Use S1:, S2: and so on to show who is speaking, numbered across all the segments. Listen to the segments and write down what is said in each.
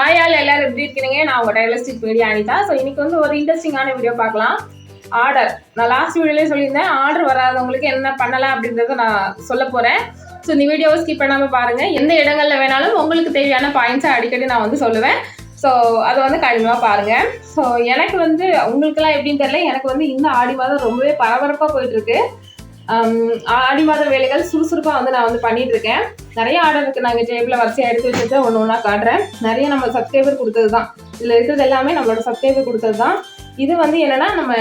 S1: Hi all எல்லாரும் எப்படி இருக்கிறீங்க நான் உங்க டைலஸ்டிக் மீடியா அனிதா. ஸோ இன்னைக்கு வந்து ஒரு இன்ட்ரெஸ்டிங்கான வீடியோ பார்க்கலாம். ஆர்டர் நான் லாஸ்ட் வீடியோலேயே சொல்லியிருந்தேன். ஆர்டர் வராதவங்களுக்கு என்ன பண்ணலாம் அப்படின்றத நான் சொல்ல போறேன். ஸோ இந்த வீடியோவை ஸ்கிப் பண்ணாம பாருங்க. எந்த இடங்கள்ல வேணாலும் உங்களுக்கு தேவையான பாயிண்ட்ஸை அடிக்கடி நான் வந்து சொல்லுவேன். ஸோ அதை வந்து கண்டிப்பாக பாருங்க. ஸோ எனக்கு வந்து உங்களுக்கெல்லாம் எப்படின்னு தெரியல. எனக்கு வந்து இந்த ஆடி மாதம் ரொம்பவே பரபரப்பாக போயிட்டு இருக்கு. ஆடி மாத வேலைகள் சுறுசுறுப்பாக வந்து நான் வந்து பண்ணிட்டு இருக்கேன் நிறைய ஆர்டர் இருக்கு. நாங்கள் ஜேபில் வரிசையாக எடுத்து வச்சுட்டு ஒன்று ஒன்றா காட்டுறேன். நிறைய நம்ம சப்ஸ்கிரைபர் கொடுத்தது தான் இதில் இருக்கிறது எல்லாமே நம்மளோட சப்ஸ்கிரைபர் கொடுத்தது தான் இது வந்து என்னன்னா நம்ம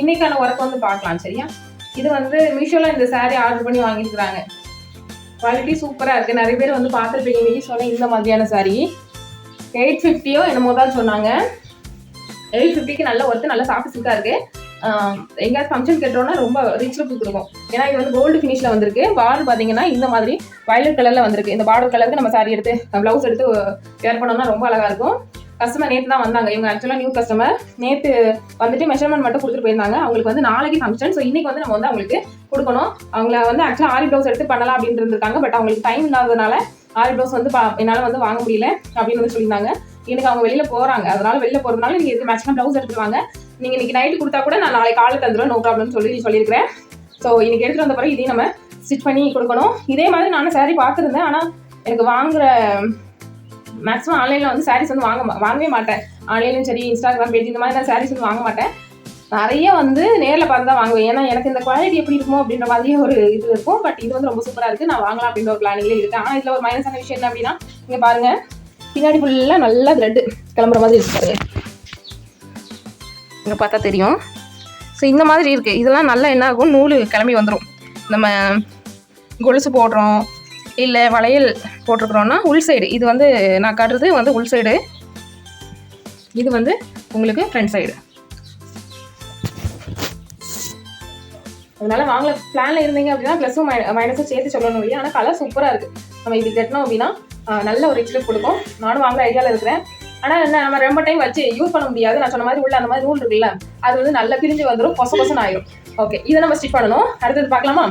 S1: இன்னைக்கான ஒர்க் வந்து பார்க்கலாம் சரியா? இது வந்து மீஷோவில் இந்த சாரீ ஆர்டர் பண்ணி வாங்கியிருக்கிறாங்க. குவாலிட்டி சூப்பராக இருக்குது நிறைய பேர் வந்து பார்த்துருப்பீங்க. மீஷோவில் இந்த மாதிரியான சாரீ எயிட் ஃபிஃப்டியோ என்னமோ தான் சொன்னாங்க. எயிட் ஃபிஃப்டிக்கு நல்ல ஒர்த்து நல்ல சாஃப்ட் சில்காக இருக்குது எங்கேயாவது ஃபங்க்ஷன் கேட்டோம்னா ரொம்ப ரிச் லுக் கொடுக்கும். ஏன்னா இது வந்து கோல்டு ஃபினிஷில் வந்திருக்கு. பார்டர் பார்த்தீங்கன்னா இந்த மாதிரி வயலட் கலரில் வந்திருக்கு. இந்த பார்டர் கலருக்கு நம்ம சாரி எடுத்து ப்ளவுஸ் எடுத்து வேர் பண்ணோம்னா ரொம்ப அழகாக இருக்கும். கஸ்டமர் நேற்று தான் வந்தாங்க. இவங்க ஆக்சுவலாக நியூ கஸ்டமர் நேற்று வந்துட்டு மெஷர்மெண்ட் மட்டும் கொடுத்துட்டு போயிருந்தாங்க. அவங்களுக்கு வந்து நாளைக்கு ஃபங்க்ஷன் ஸோ இன்னைக்கு வந்து நம்ம வந்து அவங்களுக்கு கொடுக்கணும். அவங்கள வந்து ஆக்சுவலாக ஆரி ப்ளவுஸ் எடுத்து பண்ணலாம் அப்படின்னு இருந்திருக்காங்க. பட் அவங்களுக்கு டைம் இல்லாததுனால ஆரி ப்ளவுஸ் வந்து பா- என்னால் வந்து வாங்க முடியல அப்படின்னு வந்து சொல்லியிருந்தாங்க. எனக்கு அவங்க வெளியில் போகிறாங்க அதனால வெளியில் போகிறதுனால நீங்கள் இதுக்கு மேட்ச்னா ப்ளவுஸ் எடுத்துருவாங்க நீங்கள் இன்றைக்கி நைட்டு கொடுத்தா கூட நான் நாளைக்கு காலையில் தந்துடுவேன் நோ ப்ராப்ளம்னு சொல்லி சொல்லியிருக்கிறேன். ஸோ இன்றைக்கி எடுத்துகிட்டு வந்த பிறகு இதையும் நம்ம ஸ்டிச் பண்ணி கொடுக்கணும். இதே மாதிரி நானும் saree பார்த்துருந்தேன் ஆனால் எனக்கு வாங்குகிற மேக்ஸிமம் ஆன்லைனில் வந்து சாரீஸ் வந்து வாங்க மா- வாங்கவே மாட்டேன். ஆன்லைன்லையும் சரி இன்ஸ்டாகிராம் பேஜ் இந்த மாதிரி நான் சாரீஸ் வந்து வாங்க மாட்டேன். நிறைய வந்து நேரில் பார்த்து தான் வாங்குவேன். ஏன்னா எனக்கு இந்த குவாலிட்டி எப்படி இருக்குமோ அப்படின்ற மாதிரி ஒரு இது இருக்கும். பட் இது வந்து ரொம்ப சூப்பராக இருக்குது நான் வாங்கலாம் அப்படின்ற ஒரு பிளானிங்லேயே இருக்கு ஆனால் இதில் ஒரு மைனஸான விஷயம் என்ன அப்படின்னா இங்கே பாருங்கள் பின்னாடி ஃபுல்லாக நல்லா த்ரெட்டு கிளம்புற மாதிரி இருக்கு இங்கே பார்த்தா தெரியும். ஸோ இந்த மாதிரி இருக்குது இதெல்லாம் நல்லா என்ன ஆகும் நூல் கிளம்பி வந்துடும் நம்ம கொலுசு போடுறோம். இல்லை வளையல் போட்டிருக்கிறோன்னா உள் சைடு இது வந்து நான் காட்டுறது வந்து உள் சைடு இது வந்து உங்களுக்கு ஃப்ரண்ட் சைடு அதனால வாங்கல. பிளானில் இருந்தீங்க அப்படின்னா ப்ளஸும் மைனஸும் சேர்த்து சொல்லணும் இல்லையா? ஆனால் கலர் சூப்பராக இருக்குது நம்ம இது கட்டினோம் அப்படின்னா நல்ல ஒரு எக்ஸ்பெக்ட் கொடுக்கும். நானும் வாங்குற ஐடியாவில் இருக்கிறேன். ஆனால் என்ன நம்ம ரொம்ப டைம் வச்சு யூஸ் பண்ண முடியாது. நான் சொன்ன மாதிரி உள்ள அந்த மாதிரி ரூல் இருக்குல்ல அது வந்து நல்லா பிரிஞ்சு வந்துடும் கொச கொசன் ஆயிரும். ஓகே இதை நம்ம ஸ்டிச் பண்ணணும். அடுத்தது பார்க்கலாமா?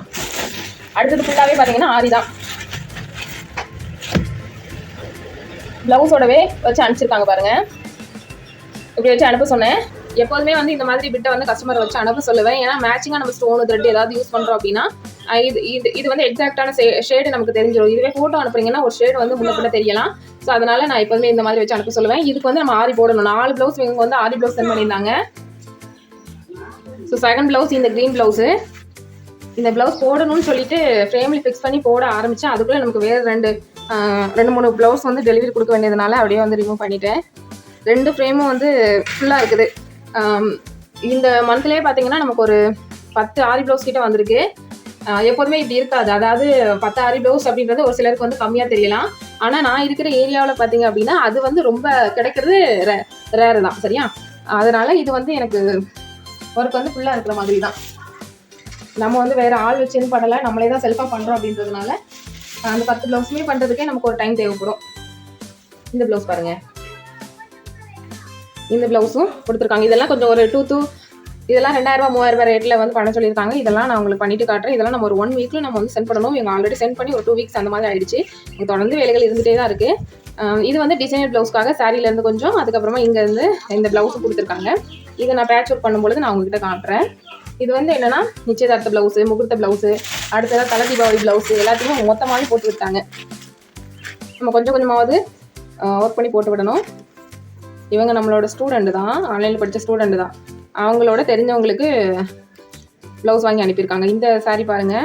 S1: அடுத்தது ஃபுல்லாகவே பார்த்தீங்கன்னா ஆரி தான். ப்ளவுஸோடவே வச்சு அனுப்பிச்சிருக்காங்க பாருங்க. இப்படி வச்சு அனுப்ப சொன்னேன். எப்போதுமே வந்து இந்த மாதிரி பிட்டை வந்து கஸ்டமர் வச்சு அனுப்ப சொல்லுவேன். ஏன்னா மேட்சிங்காக நம்ம ஸ்டோனு த்ரெட் ஏதாவது யூஸ் பண்ணுறோம் அப்படின்னா இது இது இது வந்து எக்ஸாக்டான ஷேடு நமக்கு தெரிஞ்சிடும் இதுவே ஃபோட்டோ அனுப்புறீங்கன்னா ஒரு ஷேடு வந்து முன்ன தெரியலாம். ஸோ அதனால நான் எப்போதுமே இந்த மாதிரி வச்சு அனுப்ப சொல்லுவேன். இதுக்கு வந்து நம்ம ஆரி போடணும். நாலு ப்ளவுஸ் இவங்க வந்து ஆரி ப்ளவுஸ் சென்ட் பண்ணியிருந்தாங்க. ஸோ செகண்ட் ப்ளவுஸ் இந்த க்ரீன் ப்ளவுஸு இந்த ப்ளவுஸ் போடணும்னு சொல்லிட்டு ஃப்ரேமில் ஃபிக்ஸ் பண்ணி போட ஆரம்பித்தேன் அதுக்குள்ளே நமக்கு வேறு ரெண்டு ரெண்டு மூணு ப்ளவுஸ் வந்து டெலிவரி கொடுக்க வேண்டியதுனால அப்படியே வந்து ரிமூவ் பண்ணிட்டேன். ரெண்டு ஃப்ரேமும் வந்து ஃபுல்லாக இருக்குது. இந்த மந்த்லேயே பார்த்தீங்கன்னா நமக்கு ஒரு பத்து ஆரி ப்ளவுஸ் கிட்ட வந்திருக்கு. எப்போதுமே இப்படி இருக்காது. அதாவது பத்து ஆரி ப்ளவுஸ் அப்படின்றது ஒரு சிலருக்கு வந்து கம்மியாக தெரியலாம். ஆனால் நான் இருக்கிற ஏரியாவில் பார்த்தீங்க அப்படின்னா அது வந்து ரொம்ப கிடைக்கிறது ரேரு தான். சரியா? அதனால இது வந்து எனக்கு ஒர்க் வந்து ஃபுல்லாக இருக்கிற மாதிரி தான் நம்ம வந்து வேறு ஆள் வச்சுன்னு பண்ணலை. நம்மளே தான் செல்ஃபாக பண்ணுறோம் அப்படின்றதுனால அந்த பத்து ப்ளவுஸுமே பண்ணுறதுக்கே நமக்கு ஒரு டைம் தேவைப்படும். இந்த ப்ளவுஸ் பாருங்கள் இந்த ப்ளவுஸும் கொடுத்துருக்காங்க. இதெல்லாம் கொஞ்சம் ஒரு டூ டூ இதெல்லாம் ரெண்டாயிரம் ரூபாய் மூவாயிரம் ரூபாய் ரேட்டில் வந்து பண்ண சொல்லியிருக்காங்க. இதெல்லாம் நான் உங்களுக்கு பண்ணிட்டு காட்டுறேன். இதெல்லாம் நம்ம ஒரு ஒன் வீக்கில் நம்ம வந்து சென்ட் பண்ணணும். இவங்க ஆல்ரெடி சென்ட் பண்ணி ஒரு டூ வீக்ஸ் அந்த மாதிரி ஆயிடுச்சு. தொடர்ந்து வேலைகள் இருந்துகிட்டே தான் இருக்கு. இது வந்து டிசைனர் ப்ளவுஸ்க்காக சாரில இருந்து கொஞ்சம் அதுக்கப்புறமா இங்க இருந்து இந்த ப்ளவுஸும் கொடுத்துருக்காங்க. இதை நான் பேட்ச் ஒர்க் பண்ணும்பொழுது நான் உங்ககிட்ட காட்டுறேன். இது வந்து என்னன்னா நிச்சயதார்த்த பிளவுஸ் முகூர்த்த பிளவுஸ் அடுத்ததாக தலை தீபாவளி பிளவுஸ் எல்லாத்தையுமே மொத்தமாகவே போட்டு விட்டாங்க. நம்ம கொஞ்சம் கொஞ்சமாவது ஒர்க் பண்ணி போட்டு விடணும். இவங்க நம்மளோட ஸ்டூடெண்ட் தான். ஆன்லைனில் படித்த ஸ்டூடெண்ட் தான். அவங்களோட தெரிஞ்சவங்களுக்கு ப்ளவுஸ் வாங்கி அனுப்பியிருக்காங்க. இந்த சாரீ பாருங்க.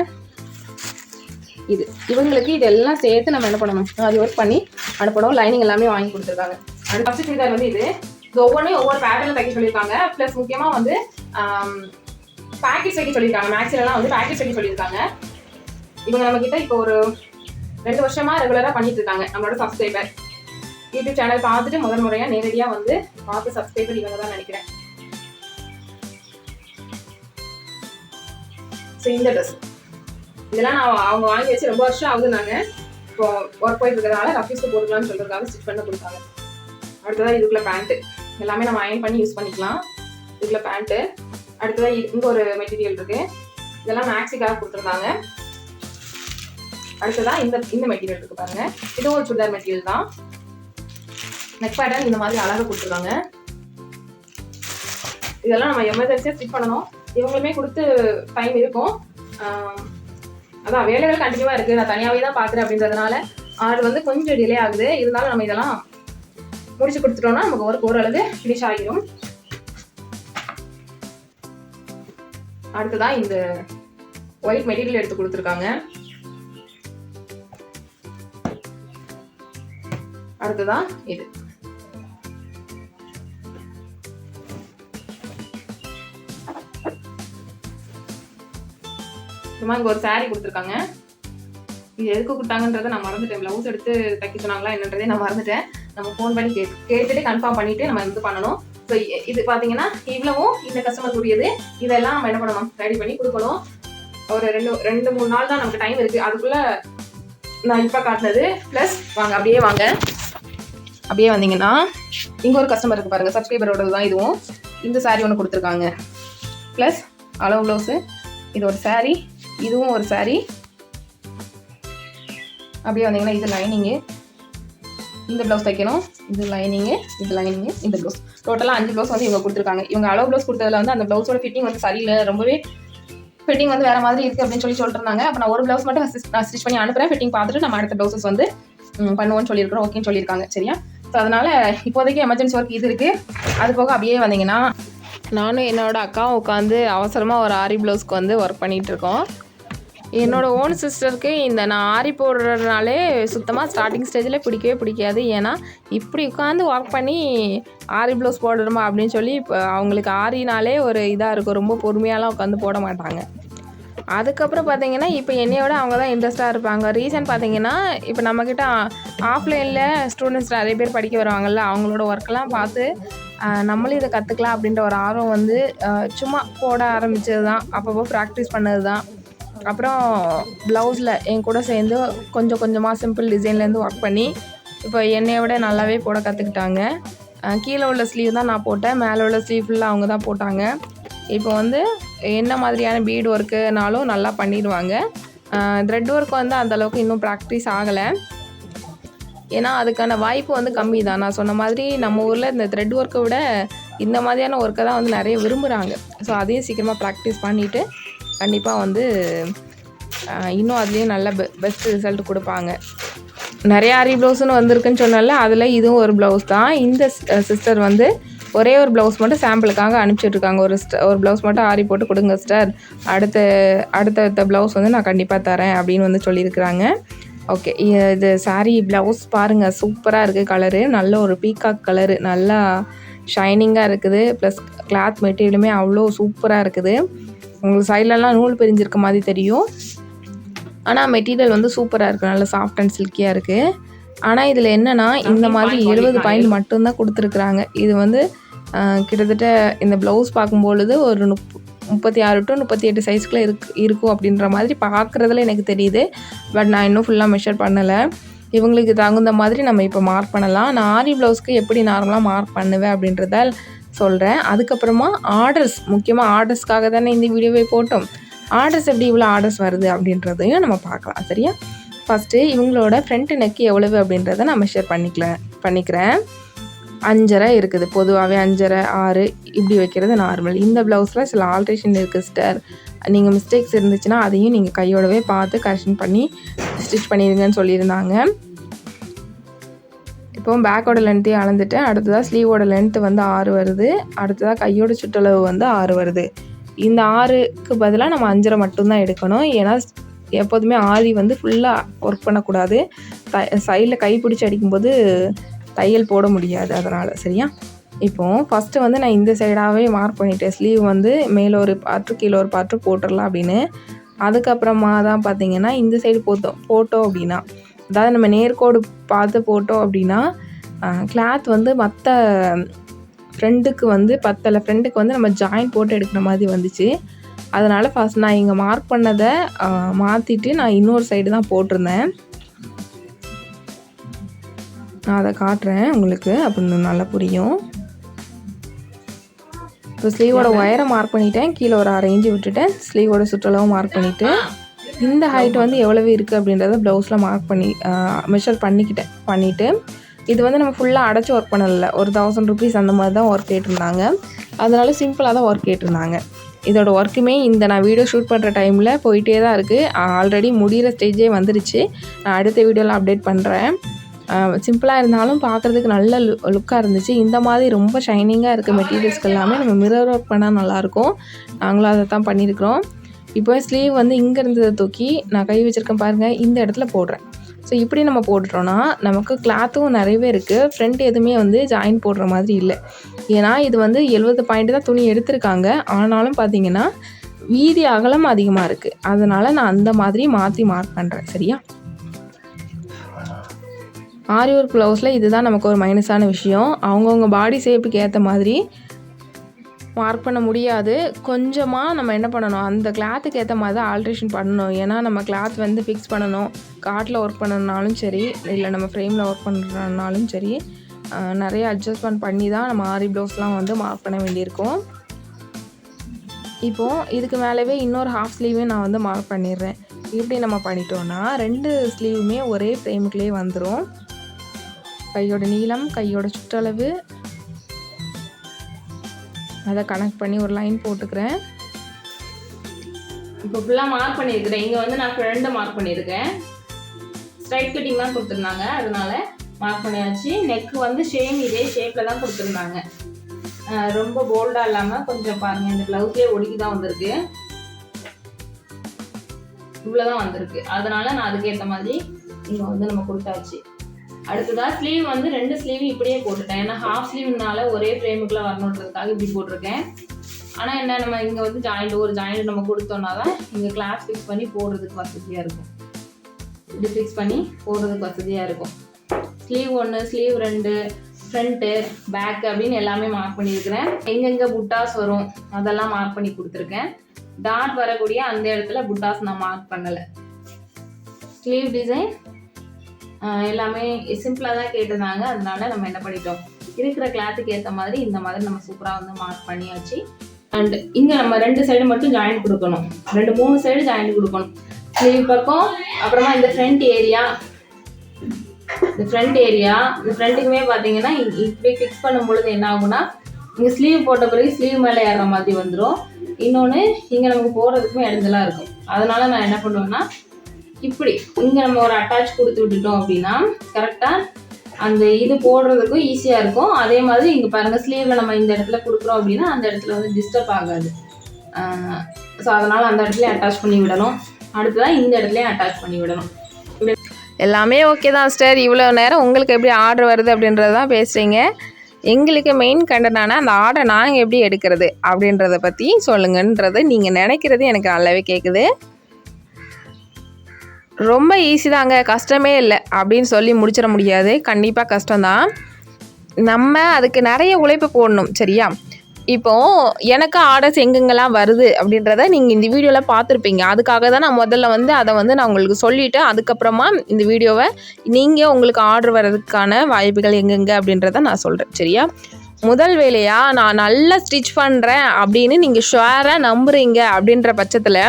S1: இது இவங்களுக்கு இதெல்லாம் சேர்த்து நம்ம என்ன பண்ணணும்? அது ஒர்க் பண்ணி அனுப்பணும். லைனிங் எல்லாமே வாங்கி கொடுத்துருக்காங்க. அண்ட் ஃபஸ்ட்டு சுடிதார் வந்து இது. இது ஒவ்வொன்றையும் ஒவ்வொரு பேட்டர்ல தைக்க சொல்லியிருக்காங்க. ப்ளஸ் முக்கியமாக வந்து பேக்கெட் வைக்க சொல்லியிருக்காங்க. மேக்ஸிலலாம் வந்து பேக்கெட் வைக்க சொல்லியிருக்காங்க. இவங்க நம்ம கிட்ட இப்போ ஒரு ரெண்டு வருஷமா ரெகுலராக பண்ணிட்டு இருக்காங்க. நம்மளோட சப்ஸ்கிரைபர் யூடியூப் சேனல் பார்த்துட்டு முதல் முறையாக நேரடியாக வந்து பார்த்து சப்ஸ்கிரைபர் இவங்க தான் நினைக்கிறேன். ஸோ இந்த ட்ரெஸ் இதெல்லாம் நான் அவங்க வாங்கி வச்சு ரொம்ப வருஷம் ஆகுது நாங்கள் இப்போ ஒர்க் போயிட்டு இருக்கிறதுனால ரஃபீஸ்க்கு போட்டுக்கலாம்னு சொல்கிறதுக்காக ஸ்டிச் பண்ண கொடுத்தாங்க. அடுத்ததாக இதுக்குள்ள பேண்ட்டு எல்லாமே நம்ம அயன் பண்ணி யூஸ் பண்ணிக்கலாம். இதுக்குள்ள பேண்ட்டு அடுத்ததாக இங்கே ஒரு மெட்டீரியல் இருக்கு. இதெல்லாம் மேக்ஸிக்காக கொடுத்துருந்தாங்க. அடுத்ததாக இந்த இந்த மெட்டீரியல் இருக்கு பாருங்க. இதுவும் ஒரு சுடிதார் மெட்டீரியல் தான்.
S2: நெக் பேட்டர்ன் இந்த மாதிரி அழகாக கொடுத்துருக்காங்க. இதெல்லாம் நம்ம எமர்ஜென்சியாக ஸ்டிச் பண்ணணும். இவங்களுமே கொடுத்து டைம் இருக்கும். அதான் வேலைகள் கண்டினியூவாக இருக்குது நான் தனியாகவே தான் பார்க்குறேன் அப்படின்றதுனால அது வந்து கொஞ்சம் டிலே ஆகுது. இருந்தாலும் நம்ம இதெல்லாம் முடிச்சு கொடுத்துட்டோம்னா நமக்கு ஒரு ஓரளவு ஃபினிஷ் ஆகிரும். அடுத்ததான் இந்த ஒயிட் மெட்டீரியல் எடுத்து கொடுத்துருக்காங்க. அடுத்ததான் இது. சும்மா இங்கே ஒரு saree கொடுத்துருக்காங்க. இது எதுக்கு கொடுத்தாங்கன்றத நான் மறந்துட்டேன். ப்ளவுஸ் எடுத்து தைக்க சொன்னாங்களா என்னன்றதே நான் மறந்துட்டேன். நம்ம ஃபோன் பண்ணி கே கேட்டுட்டு கன்ஃபார்ம் பண்ணிட்டு நம்ம இது பண்ணணும். ஸோ இது பார்த்தீங்கன்னா இவ்வளவும் இந்த கஸ்டமர் உரியது இதெல்லாம் நம்ம என்ன பண்ணணும்? ரெடி பண்ணி கொடுக்கணும். ஒரு ரெண்டு ரெண்டு மூணு நாள் தான் நமக்கு டைம் இருக்கு. அதுக்குள்ள நான் இப்போ காட்டினது. ப்ளஸ் வாங்க அப்படியே வாங்க. அப்படியே வந்தீங்கன்னா இங்கே ஒரு கஸ்டமர் இருக்கு பாருங்க. சப்ஸ்கிரைபரோட தான் இதுவும். இந்த saree ஒன்று கொடுத்துருக்காங்க. ப்ளஸ் அளவு ப்ளவுஸு இது ஒரு சாரீ இதுவும் ஒரு saree. அப்படியே வந்தீங்கன்னா இது லைனிங்கு இந்த ப்ளவுஸ் தைக்கணும். இது லைனிங்கு இது லைனிங்கு இந்த ப்ளவுஸ் டோட்டலாக அஞ்சு ப்ளவுஸ் வந்து இவங்க கொடுத்துருக்காங்க. இவங்க அளவு ப்ளவுஸ் கொடுத்ததுல வந்து அந்த ப்ளவுஸோட ஃபிட்டிங் வந்து சரியில்லை ரொம்பவே ஃபிட்டிங் வந்து வேறு மாதிரி இருக்குது அப்படின்னு சொல்லி சொல்லிட்டு இருந்தாங்க அப்போ நான் ஒரு ப்ளவுஸ் மட்டும் நான் ஸ்டிச் பண்ணி அனுப்புகிறேன் ஃபிட்டிங் பார்த்துட்டு நம்ம அடுத்த ப்ளவுசஸ் வந்து பண்ணுவோம்னு சொல்லியிருக்கிறோம். ஓகேன்னு சொல்லியிருக்காங்க. சரியா? ஸோ அதனால் இப்போதைக்கு எமர்ஜென்சி ஒர்க் இது இருக்குது அது போக அப்படியே வந்தீங்கன்னா
S1: நானும் என்னோட அக்காவும் உட்காந்து அவசரமாக ஒரு ஆரி ப்ளவுஸ்க்கு வந்து ஒர்க் பண்ணிகிட்டு இருக்கோம் என்னோட ஓன் சிஸ்டருக்கு இந்த நான் ஆரி போடுறதுனாலே சுத்தமாக ஸ்டார்டிங் ஸ்டேஜில் பிடிக்கவே பிடிக்காது. ஏன்னா இப்படி உட்காந்து ஒர்க் பண்ணி ஆரி ப்ளவுஸ் போடுறோமா அப்படின்னு சொல்லி இப்போ அவங்களுக்கு ஆரினாலே ஒரு இதாக இருக்கும். ரொம்ப பொறுமையாலாம் உட்காந்து போட மாட்டாங்க. அதுக்கப்புறம் பார்த்தீங்கன்னா இப்போ என்னையோட அவங்க தான் இன்ட்ரெஸ்ட்டாக இருப்பாங்க. ரீசன் பார்த்தீங்கன்னா இப்போ நம்மக்கிட்ட ஆஃப்லைனில் ஸ்டூடெண்ட்ஸ் நிறைய பேர் படிக்க வருவாங்கல்ல அவங்களோட ஒர்க்கெலாம் பார்த்து நம்மளும் இதை கற்றுக்கலாம் அப்படின்ற ஒரு ஆர்வம் வந்து சும்மா போட ஆரம்பித்தது தான். அப்பப்போ ப்ராக்டிஸ் பண்ணது தான். அப்புறம் ப்ளவுஸில் என் கூட சேர்ந்து கொஞ்சம் கொஞ்சமாக சிம்பிள் டிசைன்லேருந்து ஒர்க் பண்ணி இப்போ என்னைய விட நல்லாவே போட கற்றுக்கிட்டாங்க கீழே உள்ள ஸ்லீவ் தான் நான் போட்டேன். மேலே உள்ள ஸ்லீவ் ஃபுல்லாக அவங்க தான் போட்டாங்க. இப்போ வந்து என்ன மாதிரியான பீட் ஒர்க்குனாலும் நல்லா பண்ணிடுவாங்க. த்ரெட் ஒர்க் வந்து அந்தளவுக்கு இன்னும் ப்ராக்டிஸ் ஆகலை. ஏன்னா அதுக்கான வாய்ப்பு வந்து கம்மி தான் நான் சொன்ன மாதிரி நம்ம ஊரில் இந்த த்ரெட் ஒர்க்கை விட இந்த மாதிரியான ஒர்க்கை தான் வந்து நிறைய விரும்புகிறாங்க ஸோ அதையும் சீக்கிரமாக ப்ராக்டிஸ் பண்ணிவிட்டு கண்டிப்பாக வந்து இன்னும் அதுலேயும் நல்ல பெ பெஸ்ட் ரிசல்ட் கொடுப்பாங்க. நிறைய ஆரி ப்ளவுஸ்னு வந்திருக்குன்னு சொன்னால அதில் இதுவும் ஒரு ப்ளவுஸ் தான். இந்த சிஸ்டர் வந்து ஒரே ஒரு ப்ளவுஸ் மட்டும் சாம்பிளுக்காக அனுப்பிச்சிட்ருக்காங்க ஒரு ஸ்ட ஒரு ப்ளவுஸ் மட்டும் ஆரி போட்டு கொடுங்க சிஸ்டர் அடுத்த அடுத்தடுத்த ப்ளவுஸ் வந்து நான் கண்டிப்பாக தரேன் அப்படின்னு வந்து சொல்லியிருக்கிறாங்க. ஓகே இது சாரீ ப்ளவுஸ் பாருங்கள் சூப்பராக இருக்குது கலரு நல்ல ஒரு பீகாக் கலரு நல்லா ஷைனிங்காக இருக்குது. ப்ளஸ் கிளாத் மெட்டீரியலுமே அவ்வளோ சூப்பராக இருக்குது. உங்களுக்கு சைட்லலாம் நூல் பிரிஞ்சிருக்க மாதிரி தெரியும். ஆனால் மெட்டீரியல் வந்து சூப்பராக இருக்குது நல்லா சாஃப்ட் அண்ட் சில்கியாக இருக்குது ஆனால் இதில் என்னென்னா இந்த மாதிரி எழுபது பாயிண்ட் மட்டும்தான் கொடுத்துருக்குறாங்க. இது வந்து கிட்டத்தட்ட இந்த ப்ளவுஸ் பார்க்கும்பொழுது ஒரு முப் முப்பத்தி ஆறு டு முப்பத்தி எட்டு சைஸ்க்குள்ளே இருக்கு இருக்கும் அப்படின்ற மாதிரி பார்க்குறதுல எனக்கு தெரியுது. பட் நான் இன்னும் ஃபுல்லாக மெஷர் பண்ணலை. இவங்களுக்கு தகுந்த மாதிரி நம்ம இப்போ மார்க் பண்ணலாம். நான் ஆரி ப்ளவுஸ்க்கு எப்படி நார்மலாக மார்க் பண்ணுவேன் அப்படின்றத சொல்கிறேன் அதுக்கப்புறமா ஆர்டர்ஸ் முக்கியமாக ஆர்டர்ஸ்க்காக தானே இந்த வீடியோவை போட்டோம். ஆர்டர்ஸ் எப்படி இவ்வளோ ஆர்டர்ஸ் வருது அப்படின்றதையும் நம்ம பார்க்கலாம். சரியா? ஃபஸ்ட்டு இவங்களோட ஃப்ரண்ட் நெக்கு எவ்வளவு அப்படின்றத நான் மெஷர் பண்ணிக்கல பண்ணிக்கிறேன். அஞ்சரை இருக்குது. பொதுவாகவே அஞ்சரை ஆறு இப்படி வைக்கிறது நார்மல் இந்த ப்ளவுஸில் சில ஆல்ட்ரேஷன் இருக்குது சிஸ்டர் நீங்கள் மிஸ்டேக்ஸ் இருந்துச்சுன்னா அதையும் நீங்கள் கையோடவே பார்த்து கரெக்ஷன் பண்ணி ஸ்டிச் பண்ணிடுங்கன்னு சொல்லியிருந்தாங்க. இப்போ பேக்கோட லென்த்தையும் அளந்துட்டு அடுத்ததாக ஸ்லீவோட லென்த்து வந்து ஆறு வருது. அடுத்ததாக கையோட சுற்றளவு வந்து ஆறு வருது. இந்த ஆறுக்கு பதிலாக நம்ம அஞ்சரை மட்டும்தான் எடுக்கணும். ஏன்னா எப்போதுமே ஆரி வந்து ஃபுல்லாக ஒர்க் பண்ணக்கூடாது. த சைடில் கை பிடிச்சி அடிக்கும்போது தையல் போட முடியாது அதனால் சரியா? இப்போது ஃபஸ்ட்டு வந்து நான் இந்த சைடாகவே மார்க் பண்ணிட்டேன். ஸ்லீவ் வந்து மேலே ஒரு பாட்டு கீழே ஒரு பாட்டு போட்டுடலாம் அப்படின்னு. அதுக்கப்புறமா தான் பார்த்தீங்கன்னா இந்த சைடு போட்டோம். போட்டோம் அப்படின்னா அதாவது நம்ம நேர்கோடு பார்த்து போட்டோம் அப்படின்னா கிளாத் வந்து மற்ற ஃப்ரெண்டுக்கு வந்து பத்தலை. ஃப்ரெண்டுக்கு வந்து நம்ம ஜாயின் போட்டு எடுக்கிற மாதிரி வந்துச்சு. அதனால் ஃபஸ்ட் நான் இங்கே மார்க் பண்ணதை மாற்றிட்டு நான் இன்னொரு சைடு தான் போட்டிருந்தேன். நான் அதை காட்டுறேன் உங்களுக்கு அப்படின்னு நல்லா புரியும். இப்போ ஸ்லீவோட ஒயரை மார்க் பண்ணிட்டேன். கீழே ஒரு அரை இன்ச்சு விட்டுட்டேன். ஸ்லீவோட சுற்றளவும் மார்க் பண்ணிவிட்டு இந்த ஹைட் வந்து எவ்வளவு இருக்குது அப்படின்றத ப்ளவுஸில் மார்க் பண்ணி மெஷர் பண்ணிக்கிட்டேன். பண்ணிவிட்டு இது வந்து நம்ம ஃபுல்லாக அடைச்சி ஒர்க் பண்ணல. ஒரு தௌசண்ட் ருபீஸ் அந்த மாதிரி தான் ஒர்க் கேட்டிருந்தாங்க. அதனால சிம்பிளாக தான் ஒர்க் கேட்டிருந்தாங்க. இதோட ஒர்க்குமே இந்த நான் வீடியோ ஷூட் பண்ணுற டைமில் போயிட்டே தான் இருக்குது ஆல்ரெடி முடிகிற ஸ்டேஜே வந்துருச்சு. நான் அடுத்த வீடியோவில் அப்டேட் பண்ணுறேன் சிம்பிளாக இருந்தாலும் பார்க்குறதுக்கு நல்ல லுக்காக இருந்துச்சு. இந்த மாதிரி ரொம்ப ஷைனிங்காக இருக்க மெட்டீரியல்ஸ்க்கு எல்லாமே நம்ம மிரர் ஒர்க் பண்ணால் நல்லாயிருக்கும். நாங்களும் அதை தான் பண்ணியிருக்கிறோம். இப்போ ஸ்லீவ் வந்து இங்கே இருந்ததை தூக்கி நான் கை வச்சுருக்கேன் பாருங்கள் இந்த இடத்துல போடுறேன். ஸோ இப்படி நம்ம போட்டுட்டோன்னா நமக்கு கிளாத்தும் நிறையவே இருக்குது ஃப்ரண்ட் எதுவுமே வந்து ஜாயின் போடுற மாதிரி இல்லை. ஏன்னா இது வந்து எழுபது பாயிண்ட் தான் துணி எடுத்திருக்காங்க. ஆனாலும் பார்த்தீங்கன்னா வீதி அகலம் அதிகமாக இருக்குது அதனால் நான் அந்த மாதிரி மாற்றி மார்க் பண்ணுறேன் சரியா? ஆரி ஒர்க் ப்ளவுஸில் இதுதான் நமக்கு ஒரு மைனஸான விஷயம். அவங்கவுங்க பாடி ஷேப்புக்கு ஏற்ற மாதிரி மார்க் பண்ண முடியாது. கொஞ்சமாக நம்ம என்ன பண்ணணும்? அந்த கிளாத்துக்கு ஏற்ற மாதிரி தான் ஆல்ட்ரேஷன் பண்ணணும். ஏன்னா நம்ம கிளாத் வந்து ஃபிக்ஸ் பண்ணணும். காட்டில் ஒர்க் பண்ணணுனாலும் சரி இல்லை நம்ம ஃப்ரேமில் ஒர்க் பண்ணுறனாலும் சரி நிறைய அட்ஜஸ்ட்மெண்ட் பண்ணி தான் நம்ம ஆரி ப்ளவுஸ்லாம் வந்து மார்க் பண்ண வேண்டியிருக்கும். இப்போது இதுக்கு மேலேவே இன்னொரு ஹாஃப் ஸ்லீவே நான் வந்து மார்க் பண்ணிடுறேன். இப்படி நம்ம பண்ணிட்டோன்னா ரெண்டு ஸ்லீவுமே ஒரே ஃப்ரேமுக்குள்ளேயே வந்துடும் கையோட நீளம் கையோட சுற்றளவு அதை கனெக்ட் பண்ணி ஒரு லைன் போட்டுக்கிறேன். இப்போ ஃபுல்லாக மார்க் பண்ணியிருக்கிறேன். இங்கே வந்து நான் ஃப்ரெண்டை மார்க் பண்ணியிருக்கேன். ஸ்ட்ரைட் கட்டிங் தான் கொடுத்துருந்தாங்க. அதனால மார்க் பண்ணியாச்சு. நெக் வந்து ஷேம் இதே ஷேப்பில் தான் கொடுத்துருந்தாங்க. ரொம்ப போல்டாக இல்லாமல் கொஞ்சம் பாருங்கள் இந்த ப்ளவுஸ்லேயே ஒடுக்கி தான் வந்திருக்கு. இவ்வளோ தான் வந்திருக்கு. அதனால நான் அதுக்கேற்ற மாதிரி இங்கே வந்து நம்ம கொடுத்தாச்சு. அடுத்ததா ஸ்லீவ் வந்து ரெண்டு ஸ்லீவ் இப்படியே போட்டுட்டேன். ஏன்னா ஹாஃப் ஸ்லீவ்னால ஒரே ஃப்ரேமுக்குள்ளே வரணுன்றதுக்காக இப்படி போட்டிருக்கேன். ஆனால் என்ன நம்ம இங்கே வந்து ஜாயிண்ட் ஒரு ஜாயிண்ட் நம்ம கொடுத்தோம்னா தான் இங்கே கிளாஸ் ஃபிக்ஸ் பண்ணி போடுறதுக்கு வசதியாக இருக்கும். இப்படி ஃபிக்ஸ் பண்ணி போடுறதுக்கு வசதியாக இருக்கும். ஸ்லீவ் ஒன்று ஸ்லீவ் ரெண்டு ஃப்ரண்ட்டு பேக் அப்படின்னு எல்லாமே மார்க் பண்ணியிருக்கிறேன். எங்கெங்கே புட்டாஸ் வரும் அதெல்லாம் மார்க் பண்ணி கொடுத்துருக்கேன். டாட் வரக்கூடிய அந்த இடத்துல புட்டாஸ் நான் மார்க் பண்ணலை. ஸ்லீவ் டிசைன் எல்லாமே சிம்பிளாக தான் கேட்டிருந்தாங்க. அதனால நம்ம என்ன பண்ணிட்டோம்? இருக்கிற கிளாத்துக்கு ஏற்ற மாதிரி இந்த மாதிரி நம்ம சூப்பராக வந்து மார்க் பண்ணியாச்சு. அண்ட் இங்கே நம்ம ரெண்டு சைடு மட்டும் ஜாயின் கொடுக்கணும். ரெண்டு மூணு சைடு ஜாயின் கொடுக்கணும். ஸ்லீவ் பக்கம் அப்புறமா இந்த ஃப்ரண்ட் ஏரியா இந்த ஃப்ரண்ட் ஏரியா இந்த ஃப்ரண்ட்டுக்குமே பார்த்தீங்கன்னா இப்படி ஃபிக்ஸ் பண்ணும் பொழுது என்ன ஆகும்னா இங்கே ஸ்லீவ் போட்ட பிறகு ஸ்லீவ் மேலே ஏறுற மாதிரி வந்துடும் இன்னொன்று இங்கே நமக்கு போகிறதுக்குமே இடஞ்சலாக இருக்கும். அதனால நான் என்ன பண்ணுவேன்னா இப்படி இங்கே நம்ம ஒரு அட்டாச் கொடுத்து விட்டுட்டோம் அப்படின்னா கரெக்டாக அந்த இது போடுறதுக்கும் ஈஸியாக இருக்கும். அதே மாதிரி இங்கே பாருங்கள் ஸ்லீவில் நம்ம இந்த இடத்துல கொடுக்குறோம் அப்படின்னா அந்த இடத்துல வந்து டிஸ்டர்ப் ஆகாது. ஸோ அதனால் அந்த இடத்துல அட்டாச் பண்ணி விடணும். அடுத்ததான் இந்த இடத்துலையும் அட்டாச் பண்ணி விடணும்.
S3: எல்லாமே ஓகே தான் சிஸ்டர் இவ்வளோ நேரம் உங்களுக்கு எப்படி ஆர்டர் வருது அப்படின்றது தான் பேசுகிறீங்க எங்களுக்கு மெயின் கண்டனான அந்த ஆர்டர் நாங்கள் எப்படி எடுக்கிறது அப்படின்றத பற்றி சொல்லுங்கன்றது நீங்கள் நினைக்கிறது எனக்கு நல்லாவே கேட்குது ரொம்ப ஈஸி தாங்க. கஷ்டமே இல்லை. அப்படின்னு சொல்லி முடிச்சிட முடியாது. கண்டிப்பாக கஷ்டம்தான். நம்ம அதுக்கு நிறைய உழைப்பு போடணும். சரியா? இப்போ எனக்கு ஆர்டர்ஸ் எங்கெங்கெல்லாம் வருது அப்படின்றத நீங்கள் இந்த வீடியோவில் பார்த்துருப்பீங்க. அதுக்காக தான் நான் முதல்ல வந்து அதை வந்து நான் உங்களுக்கு சொல்லிவிட்டு அதுக்கப்புறமா இந்த வீடியோவை நீங்கள் உங்களுக்கு ஆர்டர் வர்றதுக்கான வாய்ப்புகள் எங்கெங்கே அப்படின்றத நான் சொல்கிறேன் சரியா? முதல் வேலையாக நான் நல்லா ஸ்டிச் பண்ணுறேன் அப்படின்னு நீங்கள் ஷுவராக நம்புகிறீங்க அப்படின்ற பட்சத்தில்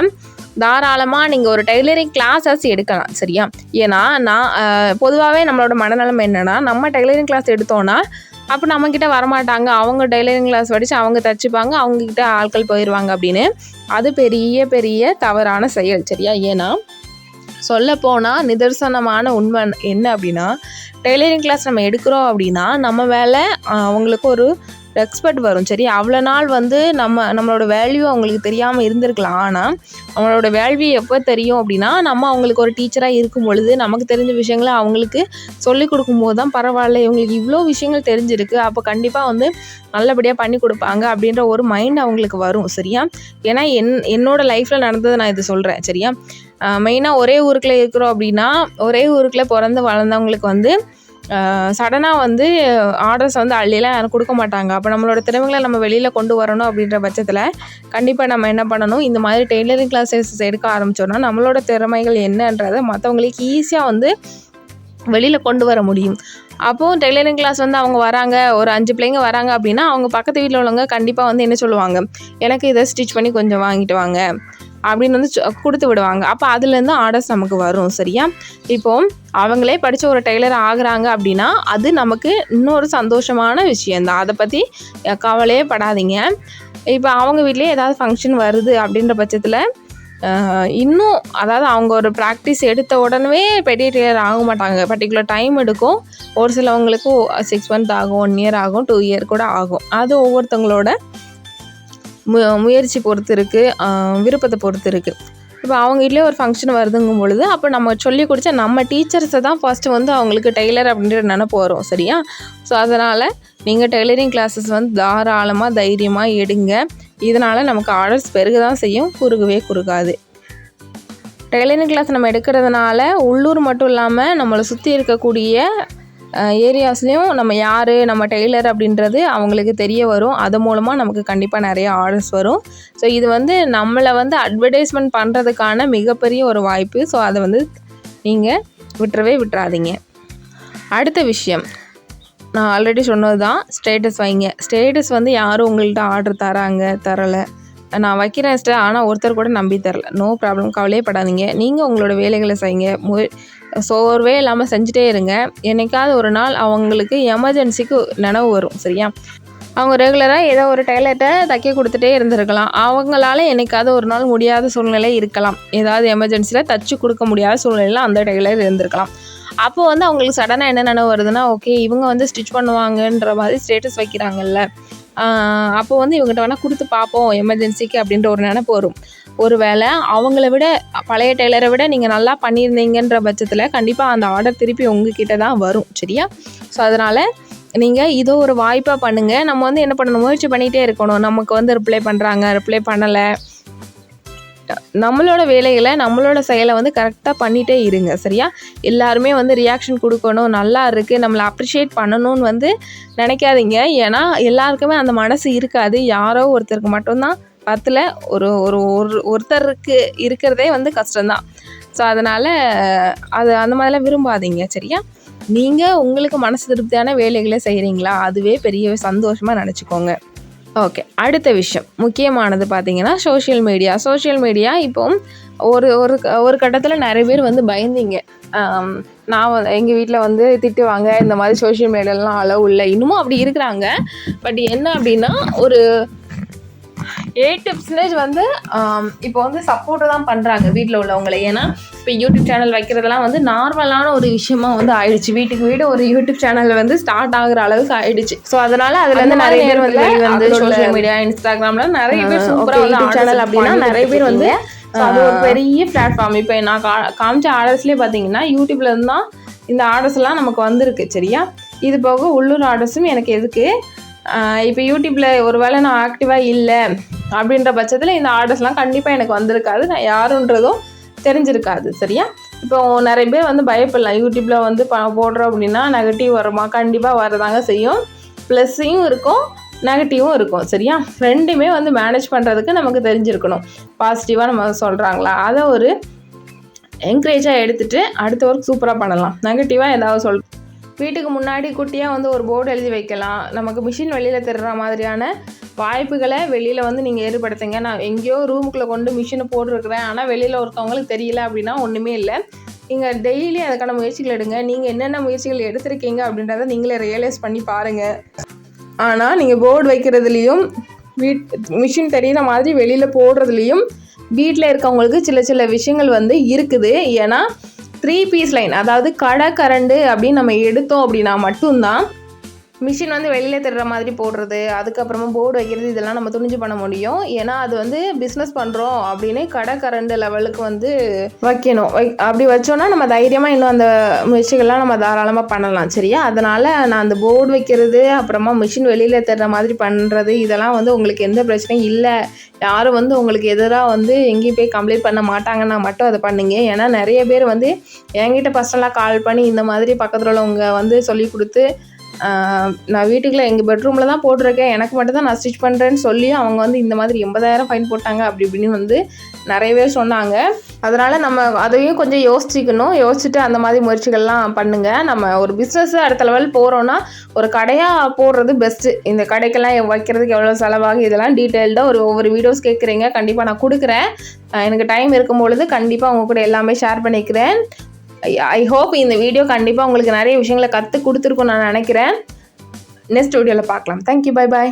S3: தாராளமாக நீங்கள் ஒரு டெய்லரிங் கிளாஸஸ் எடுக்கலாம் சரியா? ஏன்னா நான் பொதுவாகவே நம்மளோட மனநலம் என்னென்னா நம்ம டெய்லரிங் கிளாஸ் எடுத்தோன்னா அப்போ நம்மக்கிட்ட வரமாட்டாங்க. அவங்க டெய்லரிங் கிளாஸ் படித்து அவங்க தச்சுப்பாங்க அவங்கக்கிட்ட ஆட்கள் போயிடுவாங்க அப்படின்னு. அது பெரிய பெரிய தவறான செயல் சரியா? ஏன்னா சொல்லப்போனால் நிதர்சனமான உண்மை என்ன அப்படின்னா டெய்லரிங் கிளாஸ் நம்ம எடுக்கிறோம் அப்படின்னா நம்ம வேலை அவங்களுக்கு ஒரு ரெஸ்பெக்ட் வரும். சரி அவ்வளோ நாள் வந்து நம்ம நம்மளோட வேல்யூ அவங்களுக்கு தெரியாமல் இருந்திருக்கலாம். ஆனால் அவங்களோட வேல்யூ எப்போ தெரியும் அப்படின்னா நம்ம அவங்களுக்கு ஒரு டீச்சராக இருக்கும் பொழுது நமக்கு தெரிஞ்ச விஷயங்களை அவங்களுக்கு சொல்லிக் கொடுக்கும்போது தான் பரவாயில்ல. இவங்களுக்கு இவ்வளோ விஷயங்கள் தெரிஞ்சிருக்கு. அப்போ கண்டிப்பாக வந்து நல்லபடியாக பண்ணி கொடுப்பாங்க அப்படின்ற ஒரு மைண்ட் அவங்களுக்கு வரும். சரியா? ஏன்னா என் என்னோட லைஃப்பில் நடந்ததை நான் இது சொல்கிறேன் சரியா? மெயினாக ஒரே ஊருக்குள்ளே இருக்கிறோம் அப்படின்னா ஒரே ஊருக்குள்ளே பிறந்து வளர்ந்தவங்களுக்கு வந்து சடனாக வந்து ஆர்டர்ஸ் வந்து அள்ளிலாம் யாரும் கொடுக்க மாட்டாங்க. அப்போ நம்மளோட திறமைகளை நம்ம வெளியில் கொண்டு வரணும் அப்படின்ற பட்சத்தில் கண்டிப்பாக நம்ம என்ன பண்ணணும்? இந்த மாதிரி டெய்லரிங் கிளாஸஸ் எடுக்க ஆரம்பிச்சோன்னா நம்மளோட திறமைகள் என்னன்றதை மற்றவங்களுக்கு ஈஸியாக வந்து வெளியில் கொண்டு வர முடியும். அப்போது டெய்லரிங் கிளாஸ் வந்து அவங்க வராங்க ஒரு அஞ்சு பிள்ளைங்க வராங்க அப்படின்னா அவங்க பக்கத்து வீட்டில் உள்ளவங்க கண்டிப்பாக வந்து என்ன சொல்லுவாங்க? எனக்கு இதை ஸ்டிச் பண்ணி கொஞ்சம் வாங்கிட்டு வாங்க.
S1: அப்படின்னு வந்து கொடுத்து விடுவாங்க. அப்போ அதுலேருந்து ஆர்டர்ஸ் நமக்கு வரும் சரியா? இப்போ அவங்களே படித்த ஒரு டெய்லர் ஆகுறாங்க அப்படின்னா அது நமக்கு இன்னொரு சந்தோஷமான விஷயந்தான் அதை பற்றி கவலையே படாதீங்க. இப்போ அவங்க வீட்லேயே ஏதாவது ஃபங்க்ஷன் வருது அப்படின்ற பட்சத்தில் இன்னும் அதாவது அவங்க ஒரு ப்ராக்டிஸ் எடுத்த உடனே பெரிய டெய்லர் ஆக மாட்டாங்க. பர்டிகுலர் டைம் எடுக்கும். ஒரு சிலவங்களுக்கு சிக்ஸ் மந்த் ஆகும் ஒன் இயர் ஆகும் டூ இயர் கூட ஆகும். அது ஒவ்வொருத்தவங்களோட மு முயற்சி பொறுத்து இருக்குது விருப்பத்தை பொறுத்து இருக்குது இப்போ அவங்க வீட்லேயே ஒரு ஃபங்க்ஷன் வருதுங்கும் பொழுது அப்போ நம்ம சொல்லி கொடுத்தா நம்ம டீச்சர்ஸை தான் ஃபஸ்ட்டு வந்து அவங்களுக்கு டெய்லர் அப்படின்ற நினப்பு வரும் சரியா? ஸோ அதனால் நீங்கள் டெய்லரிங் கிளாஸஸ் வந்து தாராளமாக தைரியமாக எடுங்க. இதனால் நமக்கு ஆர்டர்ஸ் பெருக தான் செய்யும் குறுகவே குறுகாது. டெய்லரிங் கிளாஸ் நம்ம எடுக்கிறதுனால உள்ளூர் மட்டும் இல்லாமல் நம்மளை சுற்றி இருக்கக்கூடிய ஏரியாஸ்லேயும் நம்ம யார் நம்ம டெய்லர் அப்படின்றது அவங்களுக்கு தெரிய வரும். அது மூலமாக நமக்கு கண்டிப்பாக நிறைய ஆர்டர்ஸ் வரும். ஸோ இது வந்து நம்மளை வந்து அட்வர்டைஸ்மெண்ட் பண்ணுறதுக்கான மிகப்பெரிய ஒரு வாய்ப்பு. ஸோ அதை வந்து நீங்கள் விட்டுறவே விட்டுறாதீங்க. அடுத்த விஷயம். நான் ஆல்ரெடி சொன்னது தான் ஸ்டேட்டஸ் வைங்க. ஸ்டேட்டஸ் வந்து யாரும் உங்கள்கிட்ட ஆர்டர் தராங்க தரலை. நான் வைக்கிறேன் ஸ்டே ஆனால் ஒருத்தர் கூட நம்பி தரல. நோ ப்ராப்ளம் கவலையே படாதீங்க. நீங்கள் உங்களோட வேலைகளை செய்யுங்க. மு சோர்வே இல்லாமல் செஞ்சுட்டே இருங்க. என்னைக்காவது ஒரு நாள் அவங்களுக்கு எமர்ஜென்சிக்கு நினைவு வரும் சரியா? அவங்க ரெகுலராக ஏதோ ஒரு டைலர்ட்டை தைக்க கொடுத்துட்டே இருந்திருக்கலாம். அவங்களால என்னைக்காவது ஒரு நாள் முடியாத சூழ்நிலை இருக்கலாம். ஏதாவது எமர்ஜென்சியில் தச்சு கொடுக்க முடியாத சூழ்நிலையில் அந்த டெய்லர் இருந்திருக்கலாம். அப்போ வந்து அவங்களுக்கு சடனாக என்ன நினைவு வருதுன்னா ஓகே இவங்க வந்து ஸ்டிச் பண்ணுவாங்கன்ற மாதிரி ஸ்டேட்டஸ் வைக்கிறாங்கல்ல. அப்போ வந்து இவங்ககிட்ட வேணால் கொடுத்து பார்ப்போம் எமர்ஜென்சிக்கு அப்படின்ற ஒரு நினப்பு வரும். ஒருவேளை அவங்கள விட பழைய டெய்லரை விட நீங்கள் நல்லா பண்ணியிருந்தீங்கன்ற பட்சத்தில் கண்டிப்பாக அந்த ஆர்டர் திருப்பி உங்ககிட்ட தான் வரும் சரியா? ஸோ அதனால் நீங்கள் இதோ ஒரு வாய்ப்பாக பண்ணுங்கள் நம்ம வந்து என்ன பண்ணணும்? முயற்சி பண்ணிகிட்டே இருக்கணும். நமக்கு வந்து ரிப்ளை பண்ணுறாங்க ரிப்ளை பண்ணலை. நம்மளோட வேலைகளை நம்மளோட செயலை வந்து கரெக்டாக பண்ணிகிட்டே இருங்க சரியா? எல்லாருமே வந்து ரியாக்ஷன் கொடுக்கணும். நல்லா இருக்குது நம்மளை அப்ரிஷியேட் பண்ணணும்னு வந்து நினைக்காதீங்க. ஏன்னா எல்லாருக்குமே அந்த மனசு இருக்காது. யாரோ ஒருத்தருக்கு மட்டும்தான் பத்தில் ஒரு ஒரு ஒரு ஒருத்தருக்கு இருக்கிறதே வந்து கஷ்டம்தான். ஸோ அதனால் அது அந்த மாதிரிலாம் விரும்பாதீங்க சரியா? நீங்கள் உங்களுக்கு மனசு திருப்தியான வேலைகளை செய்கிறீங்களா அதுவே பெரிய சந்தோஷமாக நினச்சிக்கோங்க ஓகே அடுத்த விஷயம். முக்கியமானது பார்த்தீங்கன்னா சோஷியல் மீடியா சோஷியல் மீடியா இப்போ ஒரு ஒரு ஒரு கட்டத்தில் நிறைய பேர் வந்து பயந்தீங்க. நான் எங்கள் வீட்டில் வந்து திட்டுவாங்க இந்த மாதிரி சோஷியல் மீடியாலாம் அளவு இல்லை. இன்னமும் அப்படி இருக்கிறாங்க. பட் என்ன அப்படின்னா ஒரு எயிட் பர்சன்டேஜ் வந்து இப்போ வந்து சப்போர்ட்டு தான் பண்ணுறாங்க வீட்டில் உள்ளவங்களை. ஏன்னா இப்போ யூடியூப் சேனல் வைக்கிறதெல்லாம் வந்து நார்மலான ஒரு விஷயமா வந்து ஆயிடுச்சு. வீட்டுக்கு வீடு ஒரு யூடியூப் சேனல் வந்து ஸ்டார்ட் ஆகுற அளவுக்கு ஆயிடுச்சு. ஸோ அதனால அதுல இருந்து நிறைய பேர் வந்து வந்து சோஷியல் மீடியா இன்ஸ்டாகிராம்ல நிறைய பேர் சூப்பராக யூடியூப் சேனல் அப்படின்னா நிறைய பேர் வந்து அது ஒரு பெரிய பிளாட்ஃபார்ம் இப்போ நான் காமிச்ச ஆர்டர்ஸ்லேயே பார்த்தீங்கன்னா யூடியூப்ல இருந்து தான் இந்த ஆர்டர்ஸ் எல்லாம் நமக்கு வந்திருக்கு சரியா? இது போக உள்ளூர் ஆர்டர்ஸும் எனக்கு எதுக்கு? இப்போ யூடியூப்பில் ஒரு வேளை நான் ஆக்டிவாக இல்லை அப்படின்ற பட்சத்தில் இந்த ஆர்டர்ஸ்லாம் கண்டிப்பாக எனக்கு வந்திருக்காது. நான் யாருன்றதும் தெரிஞ்சிருக்காது சரியா? இப்போ நிறைய பேர் வந்து பயப்படலாம். யூடியூப்பில் வந்து ப போடுறோம் அப்படின்னா நெகட்டிவ் வருமா? கண்டிப்பாக வரதாங்க செய்யும். ப்ளஸ்ஸையும் இருக்கும் நெகட்டிவும் இருக்கும் சரியா? ரெண்டுமே வந்து மேனேஜ் பண்ணுறதுக்கு நமக்கு தெரிஞ்சிருக்கணும். பாசிட்டிவாக நம்ம சொல்கிறாங்களா அதை ஒரு என்கரேஜாக எடுத்துகிட்டு அடுத்த ஒர்க் சூப்பராக பண்ணலாம். நெகட்டிவாக ஏதாவது சொல் வீட்டுக்கு முன்னாடி குட்டியாக வந்து ஒரு போர்டு எழுதி வைக்கலாம். நமக்கு மிஷின் வெளியில் தர்ற மாதிரியான வாய்ப்புகளை வெளியில் வந்து நீங்கள் ஏற்படுத்துங்க. நான் எங்கேயோ ரூமுக்குள்ளே கொண்டு மிஷினை போட்டிருக்கிறேன். ஆனால் வெளியில் ஒருத்தவங்களுக்கு தெரியல அப்படின்னா ஒன்றுமே இல்லை. நீங்கள் டெய்லி அதுக்கான முயற்சிகள் எடுங்க. நீங்கள் என்னென்ன முயற்சிகள் எடுத்திருக்கீங்க அப்படின்றத நீங்களே ரியலைஸ் பண்ணி பாருங்கள் ஆனால் நீங்கள் போர்டு வைக்கிறதுலையும் வீட் மிஷின் தெரியிற மாதிரி வெளியில் போடுறதுலையும் வீட்டில் இருக்கவங்களுக்கு சில சில விஷயங்கள் வந்து இருக்குது. ஏன்னா த்ரீ பீஸ் லைன் அதாவது கடை கரண்டு அப்படின்னு நம்ம எடுத்தோம் அப்படின்னா மட்டும்தான் மிஷின் வந்து வெளியில் தர்ற மாதிரி போடுறது அதுக்கப்புறமா போர்டு வைக்கிறது இதெல்லாம் நம்ம துணிஞ்சு பண்ண முடியும். ஏன்னா அது வந்து பிஸ்னஸ் பண்ணுறோம் அப்படின்னு கடை கரண்ட் லெவலுக்கு வந்து வைக்கணும். அப்படி வச்சோன்னா நம்ம தைரியமாக இன்னும் அந்த முயற்சிகள்லாம் நம்ம தாராளமாக பண்ணலாம் சரியா? அதனால் நான் அந்த போர்டு வைக்கிறது அப்புறமா மிஷின் வெளியில் தர்ற மாதிரி பண்ணுறது இதெல்லாம் வந்து உங்களுக்கு எந்த பிரச்சனையும் இல்லை. யாரும் வந்து உங்களுக்கு எதிராக வந்து எங்கேயும் போய் கம்ப்ளைண்ட் பண்ண மாட்டாங்கன்னா மட்டும் அதை பண்ணுங்க. ஏன்னா நிறைய பேர் வந்து என்கிட்ட பர்சனலாக கால் பண்ணி இந்த மாதிரி பக்கத்தில் உள்ளவங்க வந்து சொல்லி கொடுத்து நான் வீட்டுக்குள்ளே எங்கள் பெட்ரூமில் தான் போட்டிருக்கேன். எனக்கு மட்டும் தான் நான் ஸ்டிச் பண்ணுறேன்னு சொல்லி அவங்க வந்து இந்த மாதிரி எண்பதாயிரம் ஃபைன் போட்டாங்க அப்படி இப்படின்னு வந்து நிறையவே சொன்னாங்க. அதனால் நம்ம அதையும் கொஞ்சம் யோசிச்சுக்கணும். யோசிச்சுட்டு அந்த மாதிரி முயற்சிகள்லாம் பண்ணுங்கள் நம்ம ஒரு பிஸ்னஸ் அடுத்த லெவல் போகிறோன்னா ஒரு கடையாக போடுறது பெஸ்ட்டு இந்த கடைக்கெல்லாம் வைக்கிறதுக்கு எவ்வளோ செலவாகும் இதெல்லாம் டீட்டெயில்டாக ஒரு ஒவ்வொரு வீடியோஸ் கேட்குறீங்க கண்டிப்பாக நான் கொடுக்குறேன். எனக்கு டைம் இருக்கும் பொழுது கண்டிப்பாக உங்கள் கூட எல்லாமே ஷேர் பண்ணிக்கிறேன். ஐ ஹோப் இந்த வீடியோ கண்டிப்பாக உங்களுக்கு நிறைய விஷயங்களை கற்றுக் கொடுத்துருக்குன்னு நான் நினைக்கிறேன். நெக்ஸ்ட் வீடியோவில் பார்க்கலாம். Thank you bye bye